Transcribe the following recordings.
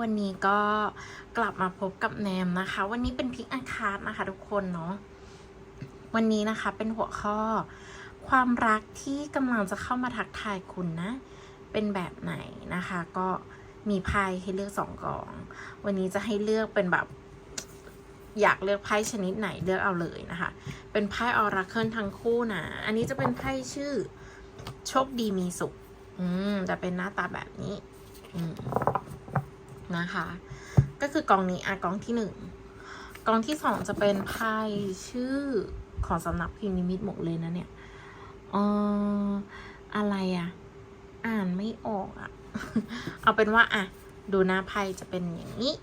วันนี้ก็กลับมาพบกับแนมนะคะ วันนี้เป็นพิกอังคารนะคะทุกคนเนาะวันนี้นะคะเป็นหัวข้อ ความรักที่กำลังจะเข้ามาทักทายคุณนะ เป็นแบบไหนนะคะ ก็มีไพ่ให้เลือกสองกอง วันนี้จะให้เลือกเป็นแบบอยากเลือกไพ่ชนิดไหนเลือกเอาเลยนะคะ เป็นไพ่ออราเคิลทั้งคู่นะ อันนี้จะเป็นไพ่ชื่อโชคดีมีสุข อืม จะเป็นหน้าตาแบบนี้ อืม นะคะ ก็คือกองนี้อะกองที่หนึ่งกองที่สองจะเป็นไพ่ชื่อของสำนักพิมพ์นิมิตหมกเลยนะเนี่ยเอออะไรอะอ่านไม่ออกอะเอาเป็นว่าอะดูหน้าไพ่จะเป็นอย่างนี้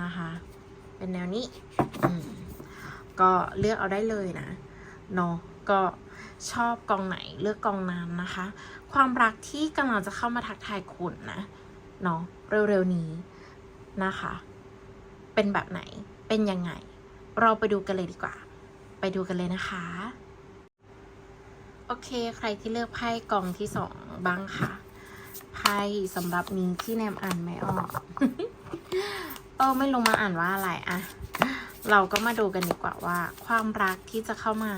นะคะ เป็นแนวนี้ก็เลือกเอาได้เลยนะเนาะก็ชอบกองไหนเลือกกองนั้นนะคะ ความรักที่กำลังจะเข้ามาทักทายคุณนะเนาะ เร็วๆนี้นะคะ เป็นแบบไหนเป็นยังไง เราไปดูกันเลยดีกว่า ไปดูกันเลยนะคะ โอเค ใครที่เลือกไพ่กองที่สองบ้างค่ะไพ่สำหรับนี้ที่แนมอ่านไม่ออกเออไม่ลงมาอ่านว่าอะไรอะเราก็มาดูกันดีกว่าว่า ความรักที่จะเข้ามา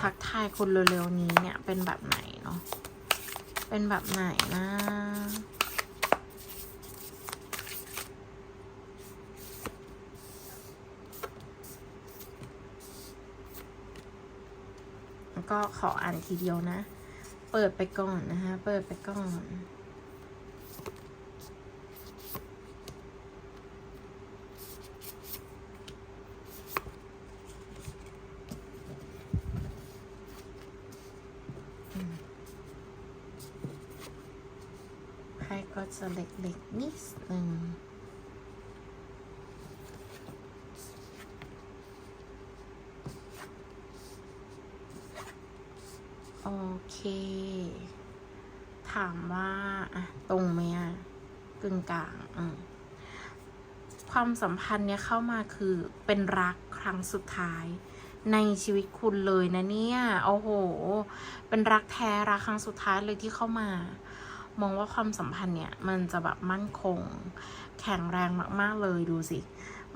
ทักทายคุณเร็วๆนี้เนี่ย เป็นแบบไหนเนาะเป็นแบบไหนนะ แล้ว ก็ขออ่านทีเดียวนะ เปิดไปก่อนนะคะ เปิดไปก่อนไพ่ก็จะเล็กๆนิดนึง โอ เค ถามว่าอะตรงไหมอะกึ่งกลางอืมความสัมพันธ์เนี่ยเข้ามาคือเป็นรักครั้งสุดท้ายในชีวิตคุณเลยนะเนี่ย โอ้โห เป็นรักแท้รักครั้งสุดท้ายเลยที่เข้ามา มองว่าความสัมพันธ์เนี่ย มันจะแบบมั่นคง แข็งแรงมาก ๆ เลยดูสิ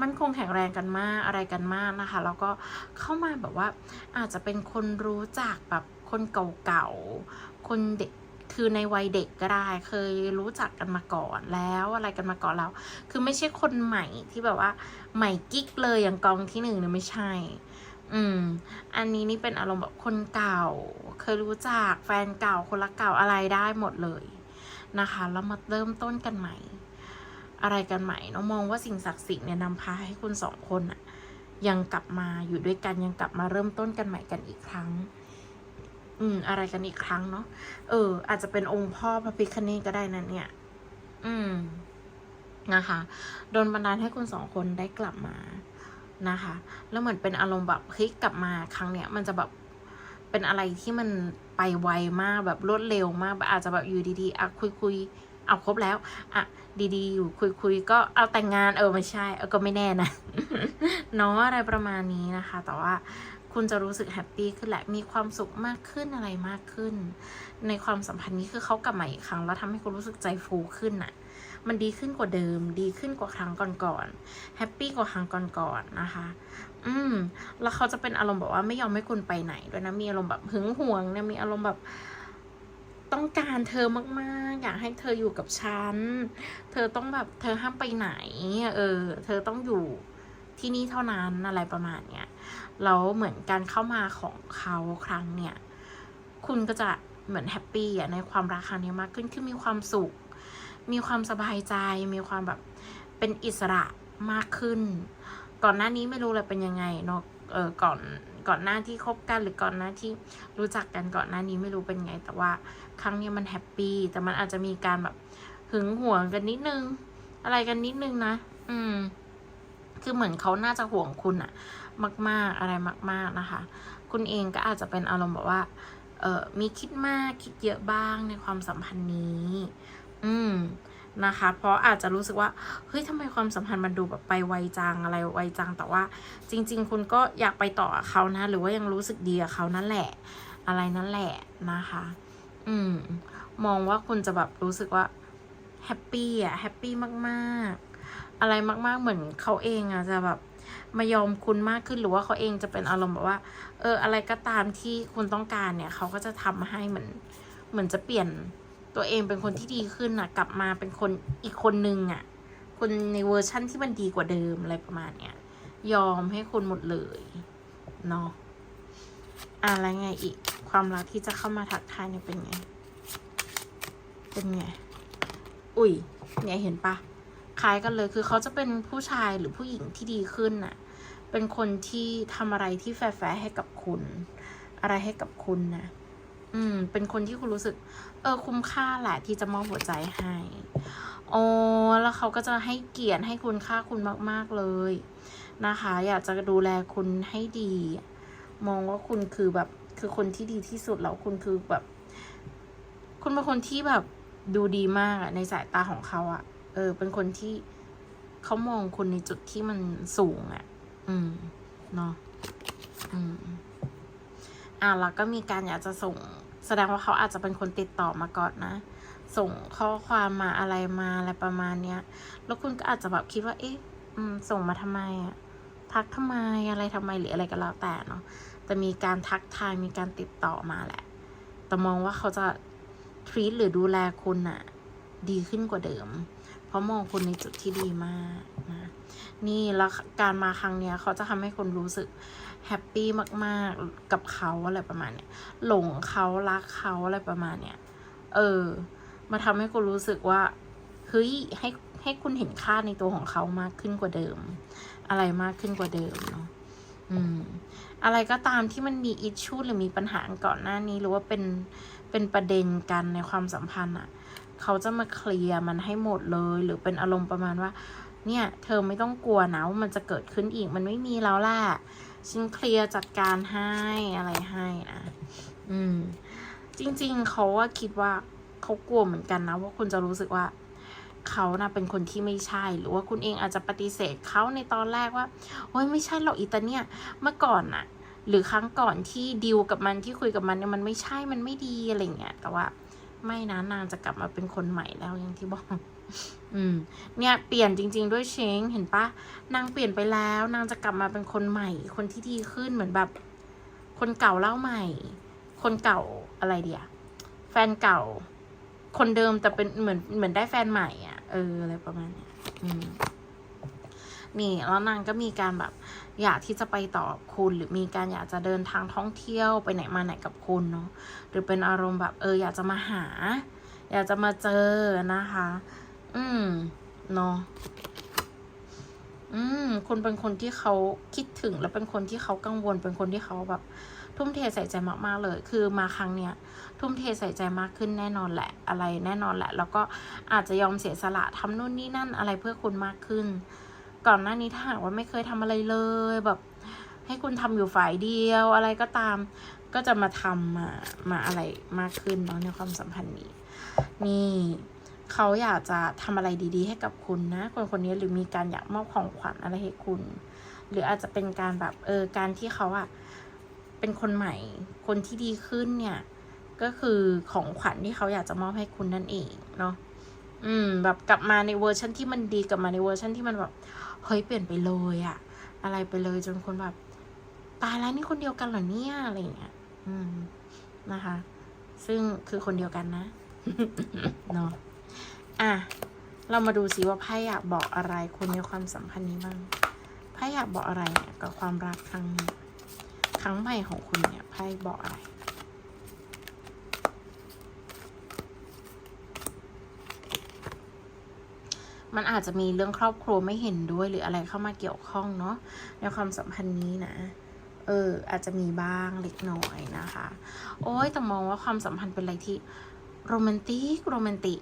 มั่นคงแข็งแรงกันมากอะไรกันมากนะคะ แล้วก็เข้ามาแบบว่าอาจจะเป็นคนรู้จักแบบ คนเก่าๆ คนเด็กคือในวัยเด็กก็ได้ เคยรู้จักกันมาก่อนแล้วอะไรกันมาก่อนแล้ว คือไม่ใช่คนใหม่ที่แบบว่า ใหม่กิ๊กเลยอย่างกองที่หนึ่งเนี่ยไม่ใช่ อืม อันนี้นี่เป็นอารมณ์แบบคนเก่า เคยรู้จักแฟนเก่าคนรักเก่าอะไรได้หมดเลยนะคะ แล้วมาเริ่มต้นกันใหม่ อะไรกันใหม่เนาะมองว่าสิ่งศักดิ์สิทธิ์เนี่ยนำพาให้คุณสองคนอะยังกลับมาอยู่ด้วยกันยังกลับมาเริ่มต้นกันใหม่กันอีกครั้ง อืม อะไรกันอีกครั้งเนาะเออ อาจจะเป็นองค์พ่อพระพิคเนตก็ได้นะเนี่ย อืมนะคะโดนบันดาลให้คุณสองคนได้กลับมานะคะ แล้วเหมือนเป็นอารมณ์แบบเฮ้ยกลับมาครั้งเนี้ย มันจะแบบเป็นอะไรที่มันไปไวมากแบบรวดเร็วมากแบบอาจจะแบบอยู่ดีๆอะคุยคุยๆเอาครบแล้ว อะ ดีๆ อยู่คุยคุยๆก็เอาแต่งงานเออไม่ใช่ เออก็ไม่แน่นะเนาะอะไรประมาณนี้นะคะ แต่ว่า คุณจะรู้สึกแฮปปี้ขึ้นแหละ มีความสุขมากขึ้นอะไรมากขึ้น ในความสัมพันธ์นี้คือเขากลับมาอีกครั้ง แล้วทำให้คุณรู้สึกใจฟูขึ้นน่ะ มันดีขึ้นกว่าเดิม ดีขึ้นกว่าครั้งก่อนๆ แฮปปี้กว่าครั้งก่อนๆ นะคะ อืม แล้วเขาจะเป็นอารมณ์แบบว่าไม่ยอมให้คุณไปไหนด้วยนะ มีอารมณ์แบบหึงหวงเนี่ย มีอารมณ์แบบต้องการเธอมากๆ อยากให้เธออยู่กับฉัน เธอต้องแบบเธอห้ามไปไหน เออ เธอต้องอยู่ ที่นี่เท่านั้นอะไรประมาณเนี้ยแล้วเหมือนการเข้ามาของเขาครั้งเนี่ยคุณก็จะเหมือนแฮปปี้อะในความรักครั้งนี้มากขึ้นคือมีความสุข มีความสบายใจ มีความแบบเป็นอิสระมากขึ้น ก่อนหน้านี้ไม่รู้เลยเป็นยังไงเนาะเออก่อนก่อนหน้าที่คบกันหรือก่อนหน้าที่รู้จักกันก่อนหน้านี้ไม่รู้เป็นไง แต่ว่าครั้งนี้มันแฮปปี้แต่มันอาจจะมีการแบบหึงหวงกันนิดนึง อะไรกันนิดนึงนะ อืม คือเหมือนเขาน่าจะห่วงคุณอะมาก ๆ อะไรมาก ๆนะคะ คุณเองก็อาจจะเป็นอารมณ์แบบว่า เออมีคิดมากคิดเยอะบ้างในความสัมพันธ์นี้ อืมนะคะ เพราะอาจจะรู้สึกว่า เฮ้ยทำไมความสัมพันธ์มันดูแบบไปไวจังอะไรไวจัง แต่ว่า จริง ๆ คุณก็อยากไปต่อเขานะ หรือว่ายังรู้สึกดีกับเขานั่นแหละ อะไรนั่นแหละนะคะ อืม มองว่าคุณจะแบบรู้สึกว่าแฮปปี้อะแฮปปี้มาก ๆ อะไรมาก ๆ เหมือนเขาเองอะจะแบบมายอมคุณมากขึ้นหรือว่าเขาเองจะเป็นอารมณ์แบบว่า เออ อะไรก็ตามที่คุณต้องการเนี่ย เขาก็จะทำให้เหมือนเหมือนจะเปลี่ยนตัวเองเป็นคนที่ดีขึ้นอะกลับมาเป็นคนอีกคนนึงอะคนในเวอร์ชั่นที่มันดีกว่าเดิมอะไรประมาณเนี้ยยอมให้คุณหมดเลยเนาะอะไรไงอีกความรักที่จะเข้ามาทักทายเนี่ยเป็นไง เป็นไง อุ้ยเนี่ยเห็นปะ คล้ายกันเลย คือเขาจะเป็นผู้ชายหรือผู้หญิงที่ดีขึ้นน่ะ เป็นคนที่ทำอะไรที่แฟร์ให้กับคุณ อะไรให้กับคุณนะอืม เป็นคนที่คุณรู้สึก เออ คุ้มค่าแหละที่จะมอบหัวใจให้โอ้แล้วเขาก็จะให้เกียรติให้คุณค่าคุณมาก ๆ เลย นะคะ อยากจะดูแลคุณให้ดี มองว่าคุณคือแบบ คือคนที่ดีที่สุดแล้วคุณคือแบบ คุณเป็นคนที่แบบดูดีมากอะในสายตาของเขาอะ เออ เป็นคนที่เขามองคุณในจุดที่มันสูงอะอืม เนาะ อืม อะแล้วก็มีการอยากจะส่ง แสดงว่าเขาอาจจะเป็นคนติดต่อมาก่อนนะ ส่งข้อความมาอะไรมาอะไรประมาณเนี้ย แล้วคุณก็อาจจะแบบคิดว่า เอ๊ะ อืม ส่งมาทำไมอะทักทำไมอะไรทำไมหรืออะไรก็แล้วแต่เนาะ แต่มีการทักทายมีการติดต่อมาแหละ แต่มองว่าเขาจะทรีตหรือดูแลคุณอะดีขึ้นกว่าเดิม ราะมองคุณในจุดที่ดีมากนะ นี่แล้วการมาครั้งเนี้ยเขาจะทำให้คนรู้สึกแฮปปี้มาก ๆ กับเขาอะไรประมาณเนี้ยหลงเขารักเขาอะไรประมาณเนี้ยเออ มาทำให้คุณรู้สึกว่าเฮ้ยให้ให้คุณเห็นค่าในตัวของเขามากขึ้นกว่าเดิม อะไรมากขึ้นกว่าเดิมเนาะอืม อะไรก็ตามที่มันมีอิชชูหรือมีปัญหาก่อนหน้านี้ หรือว่าเป็นเป็นประเด็นกันในความสัมพันธ์อะ เขาจะมาเคลียร์มันให้หมดเลย หรือเป็นอารมณ์ประมาณว่า เนี่ย เธอไม่ต้องกลัวนะว่ามันจะเกิดขึ้นอีกมันไม่มีแล้วแหละฉันเคลียร์จัดการให้อะไรให้นะอืม จริง ๆ เขาว่าคิดว่าเขากลัวเหมือนกันนะว่าคุณจะรู้สึกว่าเขานะเป็นคนที่ไม่ใช่ หรือว่าคุณเองอาจจะปฏิเสธเขาในตอนแรกว่าโอ้ยไม่ใช่หรอกอีตาเนี่ยเมื่อก่อนน่ะ หรือครั้งก่อนที่ดิวกับมันที่คุยกับมันเนี่ยมันไม่ใช่มันไม่ดีอะไรเงี้ยแต่ว่า ไม่นะนางจะกลับมาเป็นคนใหม่แล้วอย่างที่บอก อืม เนี่ยเปลี่ยนจริง ๆ ด้วยเชงเห็นปะนางเปลี่ยนไปแล้ว นางจะกลับมาเป็นคนใหม่ คนที่ดีขึ้นเหมือนแบบ คนเก่าเล่าใหม่ คนเก่าอะไรเดียแฟนเก่า คนเดิมแต่เป็นเหมือนเหมือนได้แฟนใหม่อะ เอออะไรประมาณเนี้ยอืม นี่แล้วนางก็มีการแบบอยากที่จะไปต่อคุณ หรือมีการอยากจะเดินทางท่องเที่ยวไปไหนมาไหนกับคุณเนาะหรือเป็นอารมณ์แบบเอออยากจะมาหา อยากจะมาเจอนะคะ อืมเนาะอืมคุณเป็นคนที่เขาคิดถึง และเป็นคนที่เขากังวล เป็นคนที่เขาแบบ ทุ่มเทใส่ใจมากๆเลย คือมาครั้งเนี้ยทุ่มเทใส่ใจมากขึ้นแน่นอนแหละ อะไรแน่นอนแหละ แล้วก็อาจจะยอมเสียสละทำนู่นนี่นั่นอะไรเพื่อคุณมากขึ้น ก่อนหน้านี้ถ้าหากว่าไม่เคยทำอะไรเลยแบบ ให้คุณทำอยู่ฝ่ายเดียวอะไรก็ตาม ก็จะมาทำมามาอะไรมากขึ้นเนาะในความสัมพันธ์นี้ นี่เขาอยากจะทำอะไรดีๆ ให้กับคุณนะคนคนนี้หรือมีการอยากมอบของขวัญอะไรให้คุณ หรืออาจจะเป็นการแบบเออการที่เขาอะเป็นคนใหม่ คนที่ดีขึ้นเนี่ย ก็คือของขวัญที่เขาอยากจะมอบให้คุณนั่นเองเนาะ อืม แบบกลับมาในเวอร์ชันที่มันดีกลับมาในเวอร์ชันที่มันแบบเฮ้ยเปลี่ยนไปเลยอะอะไรไปเลยจนคนแบบตายแล้วนี่คนเดียวกันเหรอเนี่ยอะไรอย่างเงี้ยอืมนะคะ ซึ่งคือคนเดียวกันนะเนาะอะเรามาดูสิว่าไพ่อยากบอกอะไรคนในความสัมพันธ์นี้บ้างไพ่อยากบอกอะไรเนี่ยกับความรักครั้งนี้ครั้งใหม่ของคุณเนี่ยไพ่บอกอะไร มันอาจจะมีเรื่องครอบครัวไม่เห็นด้วยหรืออะไรเข้ามาเกี่ยวข้องเนาะในความสัมพันธ์นี้นะเอออาจจะมีบ้างเล็กน้อยนะคะ โอ้ยแต่มองว่าความสัมพันธ์เป็นอะไรที่โรแมนติกโรแมนติก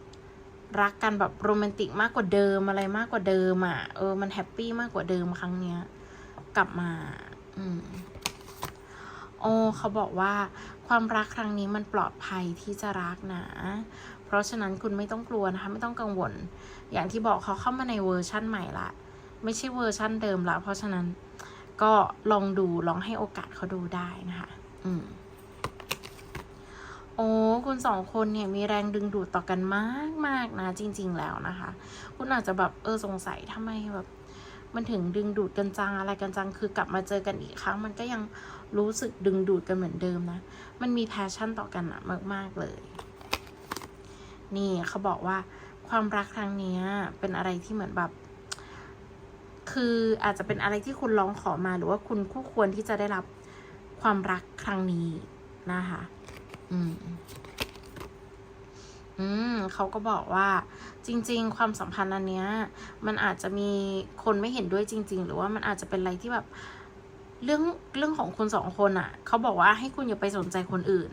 รักกันแบบโรแมนติกมากกว่าเดิมอะไรมากกว่าเดิมอะ่ะเออมันแฮปปี้มากกว่าเดิมครั้งเนี้ย กลับมา อืมโอ้เขาบอกว่าความรักครั้งนี้มันปลอดภัยที่จะรักนะ ราะฉะนั้นคุณไม่ต้องกลัวนะคะ ไม่ต้องกังวล อย่างที่บอกเขาเข้ามาในเวอร์ชั่นใหม่ละ ไม่ใช่เวอร์ชั่นเดิมละ เพราะฉะนั้นก็ลองดูลองให้โอกาสเขาดูได้นะคะ อืมโอ้คุณสองคนเนี่ยมีแรงดึงดูดต่อกันมากมากนะ จริง ๆ แล้วนะคะ คุณอาจจะแบบเออสงสัยทำไมแบบมันถึงดึงดูดกันจังอะไรกันจัง คือกลับมาเจอกันอีกครั้ง มันก็ยังรู้สึกดึงดูดกันเหมือนเดิมนะ มันมีแพชชั่นต่อกันอะมาก ๆ เลย นี่เขาบอกว่าความรักครั้งนี้เป็นอะไรที่เหมือนแบบ คืออาจจะเป็นอะไรที่คุณร้องขอมาหรือว่าคุณคู่ควรที่จะได้รับความรักครั้งนี้นะคะอืมอืมเขาก็บอกว่าจริง ๆ ความสัมพันธ์อันเนี้ย มันอาจจะมีคนไม่เห็นด้วยจริง ๆ หรือว่ามันอาจจะเป็นอะไรที่แบบ เรื่องเรื่องของคนสองคนอะ่ะเขาบอกว่าให้คุณอย่าไปสนใจคนอื่น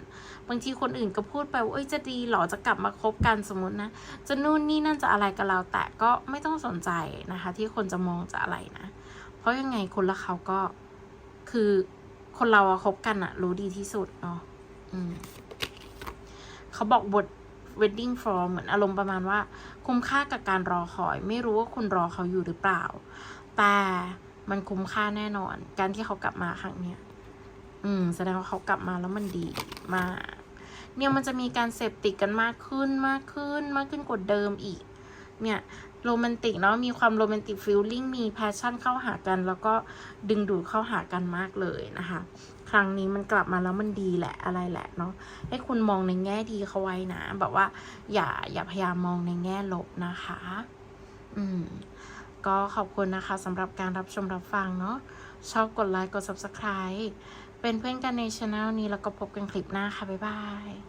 บางทีคนอื่นก็พูดไปว่าเอ้ยจะดีหรอจะกลับมาคบกันสมมตินะ จะนู่นนี่นั่นจะอะไรกับเราแต่ก็ไม่ต้องสนใจนะคะ ที่คนจะมองจะอะไรนะ เพราะยังไงคนละเขาก็คือคนเราอะคบกันอะรู้ดีที่สุดเนาะอืมเขาบอกบท wedding for เหมือนอารมณ์ประมาณว่า คุ้มค่ากับการรอคอย ไม่รู้ว่าคุณรอเขาอยู่หรือเปล่า แต่ มันคุ้มค่าแน่นอน การที่เขากลับมาครั้งเนี้ย อืม แสดงว่าเขากลับมาแล้วมันดีมาก เนี่ยมันจะมีการเสพติดกันมากขึ้นมากขึ้น มากขึ้นกว่าเดิมอีก เนี่ยโรแมนติกเนาะมีความโรแมนติกฟิลลิ่งมีแพชชั่นเข้าหากัน แล้วก็ดึงดูดเข้าหากันมากเลยนะคะ ครั้งนี้มันกลับมาแล้วมันดีแหละอะไรแหละเนาะให้คุณมองในแง่ดีเขาไว้นะ แบบว่า อย่าอย่าพยายามมองในแง่ลบนะคะ อืม ก็ขอบคุณนะคะสำหรับการรับชมรับฟังเนาะชอบกดไลค์กด subscribe เป็นเพื่อนกันในช anel นี้แล้วก็พบกันคลิปหน้าค่ะ บ๊ายบาย